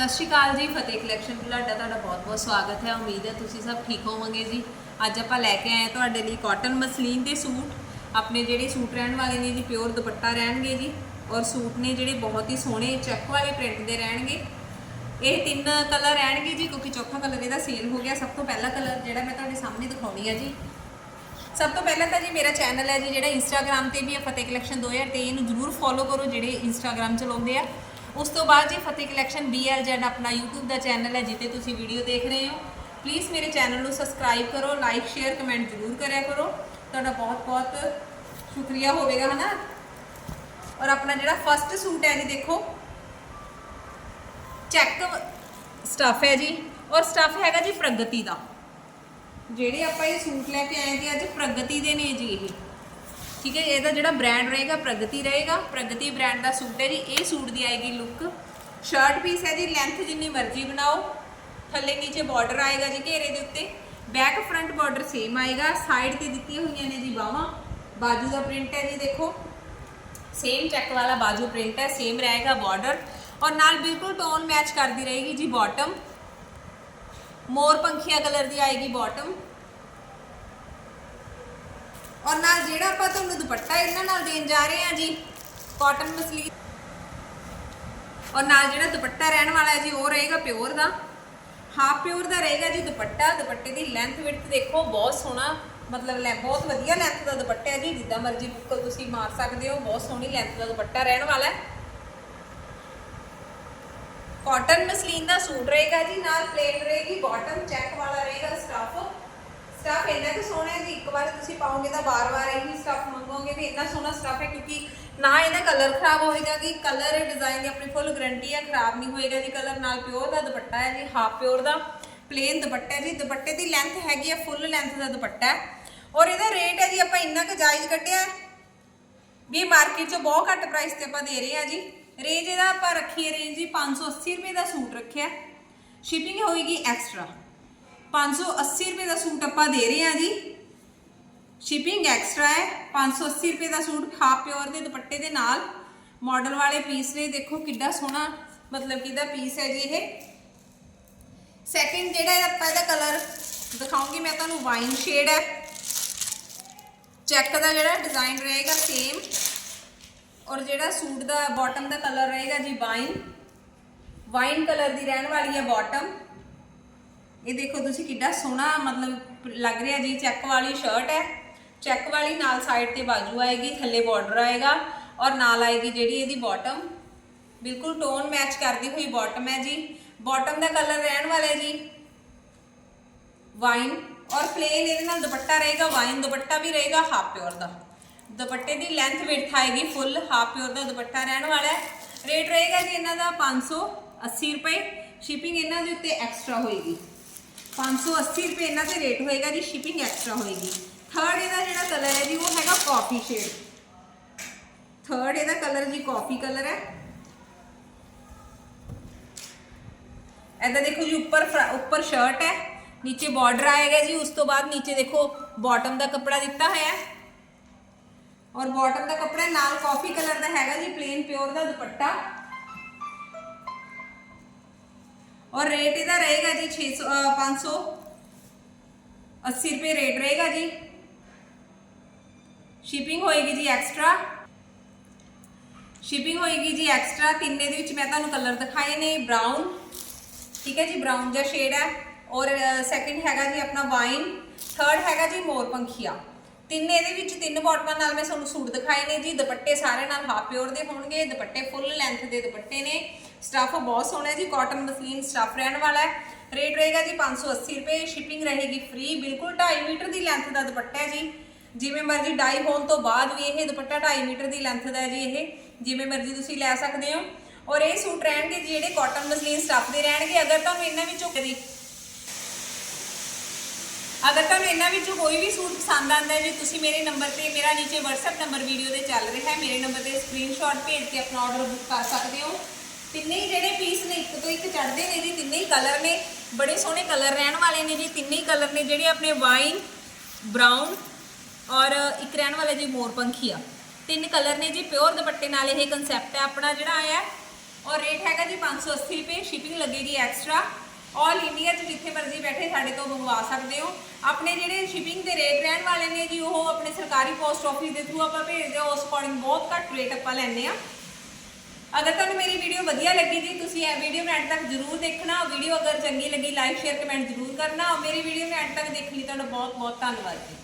ਸਤਿ ਸ਼੍ਰੀ ਅਕਾਲ ਜੀ, ਫਤਿਹ ਕਲੈਕਸ਼ਨ ਬੁਲਾਡਾ ਤੁਹਾਡਾ ਬਹੁਤ-ਬਹੁਤ ਸਵਾਗਤ ਹੈ। ਉਮੀਦ ਹੈ ਤੁਸੀਂ ਸਭ ਠੀਕ ਹੋਵੋਗੇ ਜੀ। ਅੱਜ ਆਪਾਂ ਲੈ ਕੇ ਆਏ ਤੁਹਾਡੇ ਲਈ ਕਾਟਨ ਮਸਲੀਨ ਦੇ ਸੂਟ। ਆਪਣੇ ਜਿਹੜੇ ਸੂਟ ਰਹਿਣ ਵਾਲੇ ਨੇ ਜੀ ਪਿਓਰ ਦੁਪੱਟਾ ਰਹਿਣਗੇ ਜੀ। ਔਰ ਸੂਟ ਨੇ ਜਿਹੜੇ ਬਹੁਤ ਹੀ ਸੋਹਣੇ ਚੈੱਕ ਵਾਲੇ ਪ੍ਰਿੰਟ ਦੇ ਰਹਿਣਗੇ। ਇਹ ਤਿੰਨ ਕਲਰ ਰਹਿਣਗੇ ਜੀ, ਕਿਉਂਕਿ ਚੌਥਾ ਕਲਰ ਇਹਦਾ ਸੇਲ ਹੋ ਗਿਆ। ਸਭ ਤੋਂ ਪਹਿਲਾ ਕਲਰ ਜਿਹੜਾ ਮੈਂ ਤੁਹਾਡੇ ਸਾਹਮਣੇ ਦਿਖਾਉਣੀ ਹੈ ਜੀ। ਸਭ ਤੋਂ ਪਹਿਲਾਂ ਤਾਂ ਜੀ ਮੇਰਾ ਚੈਨਲ ਹੈ ਜੀ, ਜਿਹੜਾ ਇੰਸਟਾਗ੍ਰam ਤੇ ਵੀ ਹੈ ਫਤਿਹ ਕਲੈਕਸ਼ਨ 2023 ਨੂੰ ਜਰੂਰ ਫੋਲੋ ਕਰੋ, ਜਿਹੜੇ ਇੰਸਟਾਗ੍ਰam ਚਲਾਉਂਦੇ ਆ। ਉਸ ਤੋਂ ਬਾਅਦ ਜੀ ਫਤਿਹ ਕਲੈਕਸ਼ਨ BLZ ਆਪਣਾ YouTube ਦਾ ਚੈਨਲ ਹੈ ਜਿੱਤੇ ਤੁਸੀਂ ਵੀਡੀਓ ਦੇਖ ਰਹੇ ਹੋ। ਪਲੀਜ਼ ਮੇਰੇ ਚੈਨਲ ਨੂੰ ਸਬਸਕ੍ਰਾਈਬ ਕਰੋ ਲਾਈਕ ਸ਼ੇਅਰ ਕਮੈਂਟ ਜਰੂਰ ਕਰਿਆ ਕਰੋ। ਤੁਹਾਡਾ ਬਹੁਤ ਬਹੁਤ ਸ਼ੁਕਰੀਆ ਹੋਵੇਗਾ, ਹਨਾ? ਔਰ ਆਪਣਾ ਜਿਹੜਾ ਫਸਟ ਸੂਟ ਹੈ ਜੀ, ਦੇਖੋ। ਚੈੱਕ ਸਟਫ ਹੈ ਜੀ। ਔਰ ਸਟਫ ਹੈਗਾ ਜੀ ਪ੍ਰਗਤੀ ਦਾ। ਜਿਹੜੇ ਆਪਾਂ ਇਹ ਸੂਟ ਲੈ ਕੇ ਆਏ ਜੀ ਅੱਜ ਪ੍ਰਗਤੀ ਦੇ ਨੇ ਜੀ ਇਹ। ਠੀਕ ਹੈ, ਇਹਦਾ ਜਿਹੜਾ ਬ੍ਰਾਂਡ ਰਹੇਗਾ, ਪ੍ਰਗਤੀ ਰਹੇਗਾ। ਪ੍ਰਗਤੀ ਬ੍ਰਾਂਡ ਦਾ ਸੂਟ ਹੈ ਜੀ, ਇਹ ਸੂਟ ਦੀ ਆਏਗੀ ਲੁੱਕ ਸ਼ਰਟ ਪੀਸ ਹੈ ਜੀ ਲੈਂਥ ਜਿੰਨੀ ਮਰਜ਼ੀ ਬਣਾਓ। ਥੱਲੇ ਨੀਚੇ ਬਾਰਡਰ ਆਏਗਾ ਜੀ ਘੇਰੇ ਦੇ ਉੱਤੇ। ਬੈਕ ਫਰੰਟ ਬਾਰਡਰ ਸੇਮ ਆਏਗਾ ਸਾਈਡ ਤੇ ਦਿੱਤੀਆਂ ਹੋਈਆਂ ਨੇ ਜੀ ਬਾਹਾਂ। ਬਾਜੂ ਦਾ ਪ੍ਰਿੰਟ ਹੈ ਜੀ, ਦੇਖੋ। ਸੇਮ ਚੈੱਕ ਵਾਲਾ ਬਾਜੂ ਪ੍ਰਿੰਟ ਹੈ ਸੇਮ ਰਹੇਗਾ ਬਾਰਡਰ ਔਰ ਨਾਲ ਬਿਲਕੁਲ ਟੋਨ ਮੈਚ ਕਰਦੀ ਰਹੇਗੀ ਜੀ ਬਾਟਮ ਮੋਰ ਪੰਖੀਆ ਕਲਰ ਦੀ ਆਏਗੀ ਬਾਟਮ ਔਰ ਨਾਲ ਜਿਹੜਾ ਆਪਾਂ ਤੁਹਾਨੂੰ ਦੁਪੱਟਾ ਇਹਨਾਂ ਨਾਲ ਦੇਣ ਜਾ ਰਹੇ ਹਾਂ ਜੀ ਕਾਟਨ ਮਸਲੀ। ਔਰ ਨਾਲ ਜਿਹੜਾ ਦੁਪੱਟਾ ਰਹਿਣ ਵਾਲਾ ਹੈ ਜੀ, ਉਹ ਰਹੇਗਾ ਪਿਓਰ ਦਾ। ਹਾਫ ਪਿਓਰ ਦਾ ਰਹੇਗਾ ਜੀ ਦੁਪੱਟਾ। ਦੁਪੱਟੇ ਦੀ ਲੈਂਥ ਵਿਡਥ ਦੇਖੋ, ਬਹੁਤ ਸੋਹਣਾ, ਮਤਲਬ ਲੈ, ਬਹੁਤ ਵਧੀਆ ਲੈਂਥ ਦਾ ਦੁਪੱਟਾ ਹੈ ਜੀ। ਜਿੱਦਾਂ ਮਰਜ਼ੀ ਬੁੱਕਲ ਤੁਸੀਂ ਮਾਰ ਸਕਦੇ ਹੋ, ਬਹੁਤ ਸੋਹਣੀ ਲੈਂਥ ਦਾ ਦੁਪੱਟਾ ਰਹਿਣ ਵਾਲਾ ਹੈ। ਕਾਟਨ ਮਸਲੀਨ ਦਾ ਸੂਟ ਰਹੇਗਾ ਜੀ, ਨਾਲ ਪਲੇਨ ਰਹੇਗੀ ਬਾਟਮ ਚੈੱਕ ਵਾਲਾ ਰਹੇਗਾ ਸਟਫ ਸਟਫ ਇੰਨਾ ਕਿ ਸੋਹਣਾ ਹੈ ਜੀ ਇੱਕ ਵਾਰ ਤੁਸੀਂ ਪਾਓਗੇ ਤਾਂ ਬਾਰ-ਬਾਰ ਇਹੀ ਸਟਫ ਮੰਗੋਗੇ ਵੀ ਇੰਨਾ ਸੋਹਣਾ ਸਟਫ ਹੈ ਕਿਉਂਕਿ ਨਾ ਇਹਦਾ ਕਲਰ ਖਰਾਬ ਹੋਏਗਾ ਜੀ ਕਲਰ ਡਿਜ਼ਾਈਨ ਦੀ ਆਪਣੀ ਫੁੱਲ ਗਾਰੰਟੀ ਹੈ, ਖਰਾਬ ਨਹੀਂ ਹੋਏਗਾ ਜੀ ਕਲਰ ਨਾਲ ਪਿਓਰ ਦਾ ਦੁਪੱਟਾ ਹੈ ਜੀ ਹਾਫ ਪਿਓਰ ਦਾ ਪਲੇਨ ਦੁਪੱਟਾ ਹੈ ਜੀ, ਦੁਪੱਟੇ ਦੀ ਲੈਂਥ ਹੈਗੀ ਹੈ ਫੁੱਲ ਲੈਂਥ ਦਾ ਦੁਪੱਟਾ ਹੈ। ਔਰ ਇਹਦਾ ਰੇਟ ਹੈ ਜੀ, ਆਪਾਂ ਇੰਨਾ ਕੁ ਜਾਇਜ਼ ਕੱਢਿਆ ਵੀ ਮਾਰਕੀਟ 'ਚੋਂ ਬਹੁਤ ਘੱਟ ਪ੍ਰਾਈਸ ਤੇ ਆਪਾਂ ਦੇ ਰਹੇ ਹਾਂ ਜੀ। ਰੇਂਜ ਇਹਦਾ ਆਪਾਂ ਰੱਖੀ ਹੈ ਰੇਂਜ ਜੀ 580 ਰੁਪਏ ਦਾ ਸੂਟ ਰੱਖਿਆ। ਸ਼ਿਪਿੰਗ ਹੋਏਗੀ ਐਕਸਟਰਾ 580 ਰੁਪਏ ਦਾ ਸੂਟ ਆਪਾਂ ਦੇ ਰਹੇ ਹਾਂ ਜੀ। ਸ਼ਿਪਿੰਗ ਐਕਸਟਰਾ ਹੈ। 580 ਰੁਪਏ ਦਾ ਸੂਟ ਹਾਫ ਪਿਓਰ ਦੇ ਦੁਪੱਟੇ ਦੇ ਨਾਲ। ਮਾਡਲ ਵਾਲੇ ਪੀਸ ਨੇ, ਦੇਖੋ ਕਿੱਡਾ ਸੋਹਣਾ, ਮਤਲਬ ਕਿ ਇਹਦਾ ਪੀਸ ਹੈ ਜੀ ਇਹ। ਸੈਕਿੰਡ ਜਿਹੜਾ ਇਹ ਆਪਾਂ ਇਹਦਾ ਕਲਰ ਦਿਖਾਉਂਗੀ, ਮੈਂ ਤੁਹਾਨੂੰ ਵਾਈਨ ਸ਼ੇਡ ਹੈ। ਚੈੱਕ ਦਾ ਜਿਹੜਾ ਡਿਜ਼ਾਈਨ ਰਹੇਗਾ ਸੇਮ ਔਰ ਜਿਹੜਾ ਸੂਟ ਦਾ ਬਾਟਮ ਦਾ ਕਲਰ ਰਹੇਗਾ ਜੀ ਵਾਈਨ ਵਾਈਨ ਕਲਰ ਦੀ ਰਹਿਣ ਵਾਲੀ ਹੈ ਬਾਟਮ ਇਹ ਦੇਖੋ ਤੁਸੀਂ ਕਿੱਡਾ ਸੋਹਣਾ ਮਤਲਬ ਲੱਗ ਰਿਹਾ ਜੀ, ਚੈੱਕ ਵਾਲੀ ਸ਼ਰਟ ਹੈ। ਚੈੱਕ ਵਾਲੀ ਨਾਲ ਸਾਈਡ ਤੇ ਬਾਜੂ ਆਏਗੀ, ਥੱਲੇ ਬਾਰਡਰ ਆਏਗਾ ਔਰ ਨਾਲ ਆਏਗੀ ਜਿਹੜੀ ਇਹਦੀ ਬਾਟਮ ਬਿਲਕੁਲ ਟੋਨ ਮੈਚ ਕਰਦੀ ਹੋਈ ਬਾਟਮ ਹੈ ਜੀ। ਬਾਟਮ ਦਾ ਕਲਰ ਰਹਿਣ ਵਾਲਾ ਹੈ ਜੀ। ਵਾਈਨ ਔਰ ਪਲੇਨ ਇਹਦੇ ਨਾਲ ਦੁਪੱਟਾ ਰਹੇਗਾ ਵਾਈਨ ਦੁਪੱਟਾ ਵੀ ਰਹੇਗਾ ਹਾਫ ਪਿਓਰ ਦਾ। ਦੁਪੱਟੇ ਦੀ ਲੈਂਥ ਵਿਡਥ ਆਏਗੀ ਫੁੱਲ ਹਾਫ ਪਿਓਰ ਦਾ ਦੁਪੱਟਾ ਰਹਿਣ ਵਾਲਾ ਹੈ। ਰੇਟ ਰਹੇਗਾ ਜੀ ਇਹਨਾਂ ਦਾ 580 ਰੁਪਏ। ਸ਼ਿਪਿੰਗ ਇਹਨਾਂ ਦੇ ਉੱਤੇ ਐਕਸਟਰਾ ਹੋਏਗੀ। 580 ਰੁਪਏ ਇਹਨਾਂ ਤੇ ਰੇਟ ਹੋਏਗਾ ਜੀ ਸ਼ਿਪਿੰਗ ਐਕਸਟਰਾ ਹੋਏਗੀ ਥਰਡ ਇਹਦਾ ਜਿਹੜਾ ਕਲਰ ਹੈ ਜੀ ਉਹ ਹੈਗਾ ਕਾਫੀ ਸ਼ੇਡ ਥਰਡ ਇਹਦਾ ਕਲਰ ਜੀ ਕਾਫੀ ਕਲਰ ਹੈ ਐਦਾਂ ਦੇਖੋ ਜੀ ਉੱਪਰ ਫਰ- ਉੱਪਰ ਸ਼ਰਟ ਹੈ ਨੀਚੇ ਬਾਰਡਰ ਆਏਗਾ ਜੀ ਉਸ ਤੋਂ ਬਾਅਦ ਨੀਚੇ ਦੇਖੋ ਬਾਟਮ ਦਾ ਕੱਪੜਾ ਦਿੱਤਾ ਹੋਇਆ ਹੈ ਔਰ ਬਾਟਮ ਦਾ ਕੱਪੜਾ ਨਾਲ ਕਾਫੀ ਕਲਰ ਦਾ ਹੈਗਾ ਜੀ ਪਲੇਨ ਪਿਓਰ ਦਾ ਦੁਪੱਟਾ ਔਰ ਰੇਟ ਇਹਦਾ ਰਹੇਗਾ ਜੀ 600 ਅ, 580 ਰੁਪਏ ਰੇਟ ਰਹੇਗਾ ਜੀ। ਸ਼ਿਪਿੰਗ ਹੋਏਗੀ ਜੀ ਐਕਸਟਰਾ ਸ਼ਿਪਿੰਗ ਹੋਏਗੀ ਜੀ ਐਕਸਟਰਾ ਤਿੰਨੇ ਦੇ ਵਿੱਚ ਮੈਂ ਤੁਹਾਨੂੰ ਕਲਰ ਦਿਖਾਏ ਨੇ ਬ੍ਰਾਊਨ ਠੀਕ ਹੈ ਜੀ ਬ੍ਰਾਊਨ ਜਿਹਾ ਸ਼ੇਡ ਹੈ। ਔਰ ਸੈਕਿੰਡ ਹੈਗਾ ਜੀ ਆਪਣਾ ਵਾਈਨ ਥਰਡ ਹੈਗਾ ਜੀ ਮੋਰ ਪੰਖੀਆ। ਤਿੰਨੇ ਇਹਦੇ ਵਿੱਚ ਤਿੰਨ ਬਾਟਮਾਂ ਨਾਲ ਮੈਂ ਤੁਹਾਨੂੰ ਸੂਟ ਦਿਖਾਏ ਨੇ ਜੀ। ਦੁਪੱਟੇ ਸਾਰੇ ਨਾਲ ਹਾਫ ਪਿਓਰ ਦੇ ਹੋਣਗੇ। ਦੁਪੱਟੇ ਫੁੱਲ ਲੈਂਥ ਦੇ ਦੁਪੱਟੇ ਨੇ। ਸਟਫ ਬਹੁਤ ਸੋਹਣਾ ਹੈ ਜੀ ਕਾਟਨ ਮਸਲੀਨ ਸਟਫ ਰਹਿਣ ਵਾਲਾ ਹੈ। ਰੇਟ ਰਹੇਗਾ ਜੀ 580 ਰੁਪਏ ਸ਼ਿਪਿੰਗ ਰਹੇਗੀ ਫ੍ਰੀ ਬਿਲਕੁਲ 2.5 ਮੀਟਰ ਦੀ ਲੈਂਥ ਦਾ ਦੁਪੱਟਾ ਹੈ ਜੀ। ਜਿਵੇਂ ਮਰਜ਼ੀ ਡਾਈ ਹੋਣ ਤੋਂ ਬਾਅਦ ਵੀ ਇਹ ਦੁਪੱਟਾ 2.5 ਮੀਟਰ ਦੀ ਲੈਂਥ ਦਾ ਹੈ ਜੀ ਇਹ। ਜਿਵੇਂ ਮਰਜ਼ੀ ਤੁਸੀਂ ਲੈ ਸਕਦੇ ਹੋ। ਔਰ ਇਹ ਸੂਟ ਰਹਿਣਗੇ ਜੀ, ਜਿਹੜੇ ਕਾਟਨ ਮਸਲੀਨ ਸਟਫ ਦੇ ਰਹਿਣਗੇ। ਅਗਰ ਤੁਹਾਨੂੰ ਇਹਨਾਂ ਵਿੱਚੋਂ ਕਦੀ ਅਗਰ ਤੁਹਾਨੂੰ ਇਹਨਾਂ ਵਿੱਚੋਂ ਕੋਈ ਵੀ ਸੂਟ ਪਸੰਦ ਆਂਦਾ ਹੈ ਜੀ, ਤੁਸੀਂ ਮੇਰੇ ਨੰਬਰ ਤੇ, ਮੇਰਾ ਨੀਚੇ WhatsApp ਨੰਬਰ ਵੀਡੀਓ ਦੇ ਚੱਲ ਰਿਹਾ ਹੈ। ਮੇਰੇ ਨੰਬਰ ਤੇ ਸਕਰੀਨਸ਼ਾਟ ਭੇਜ ਕੇ ਆਪਣਾ ਆਰਡਰ ਬੁੱਕ ਕਰ ਸਕਦੇ ਹੋ। ਤਿੰਨੇ ਹੀ ਜਿਹੜੇ ਪੀਸ ਨੇ, ਇੱਕ ਤੋਂ ਇੱਕ ਚੜਦੇ ਨੇ ਜੀ, ਤਿੰਨੇ ਹੀ ਕਲਰ ਨੇ, ਬੜੇ ਸੋਹਣੇ ਕਲਰ ਰਹਿਣ ਵਾਲੇ ਨੇ ਜੀ, ਤਿੰਨੇ ਹੀ ਕਲਰ ਨੇ ਜਿਹੜੇ ਆਪਣੇ ਵਾਈਨ ਬ੍ਰਾਊਨ ਔਰ ਇੱਕ ਰਹਿਣ ਵਾਲਾ ਜੀ ਮੋਰ ਪੰਖੀਆ। ਤਿੰਨ ਕਲਰ ਨੇ ਜੀ ਪਿਓਰ ਦੁਪੱਟੇ ਨਾਲ ਇਹ ਕਨਸੈਪਟ ਹੈ ਆਪਣਾ ਜਿਹੜਾ ਆਇਆ ਔਰ ਰੇਟ ਹੈਗਾ ਜੀ 580 ਰੁਪਏ ਸ਼ਿਪਿੰਗ ਲੱਗੇਗੀ ਐਕਸਟਰਾ ਆਲ ਇੰਡੀਆ 'ਚ ਜਿੱਥੇ ਮਰਜ਼ੀ ਬੈਠੇ ਸਾਡੇ ਤੋਂ ਮੰਗਵਾ ਸਕਦੇ ਹੋ। ਆਪਣੇ ਜਿਹੜੇ ਸ਼ਿਪਿੰਗ ਦੇ ਰੇਟ ਰਹਿਣ ਵਾਲੇ ਨੇ ਜੀ, ਉਹ ਆਪਣੇ ਸਰਕਾਰੀ ਪੋਸਟ ਆਫਿਸ ਦੇ ਥਰੂ ਆਪਾਂ ਭੇਜਦੇ ਹਾਂ, ਉਸ ਅਕੋਰਡਿੰਗ ਬਹੁਤ ਘੱਟ ਰੇਟ ਆਪਾਂ ਲੈਂਦੇ ਆ ਅਗਰ ਤੁਹਾਨੂੰ ਮੇਰੀ ਵੀਡੀਓ ਵਧੀਆ ਲੱਗੀ ਜੀ, ਤੁਸੀਂ ਇਹ ਵੀਡੀਓ ਨੂੰ ਐਂਡ ਤੱਕ ਜ਼ਰੂਰ ਦੇਖਣਾ। ਵੀਡੀਓ ਅਗਰ ਚੰਗੀ ਲੱਗੀ ਲਾਈਕ ਸ਼ੇਅਰ ਕਮੈਂਟ ਜ਼ਰੂਰ ਕਰਨਾ। ਔਰ ਮੇਰੀ ਵੀਡੀਓ ਨੂੰ ਐਂਡ ਤੱਕ ਦੇਖਣ ਲਈ ਤੁਹਾਡਾ ਬਹੁਤ ਬਹੁਤ ਧੰਨਵਾਦ ਜੀ।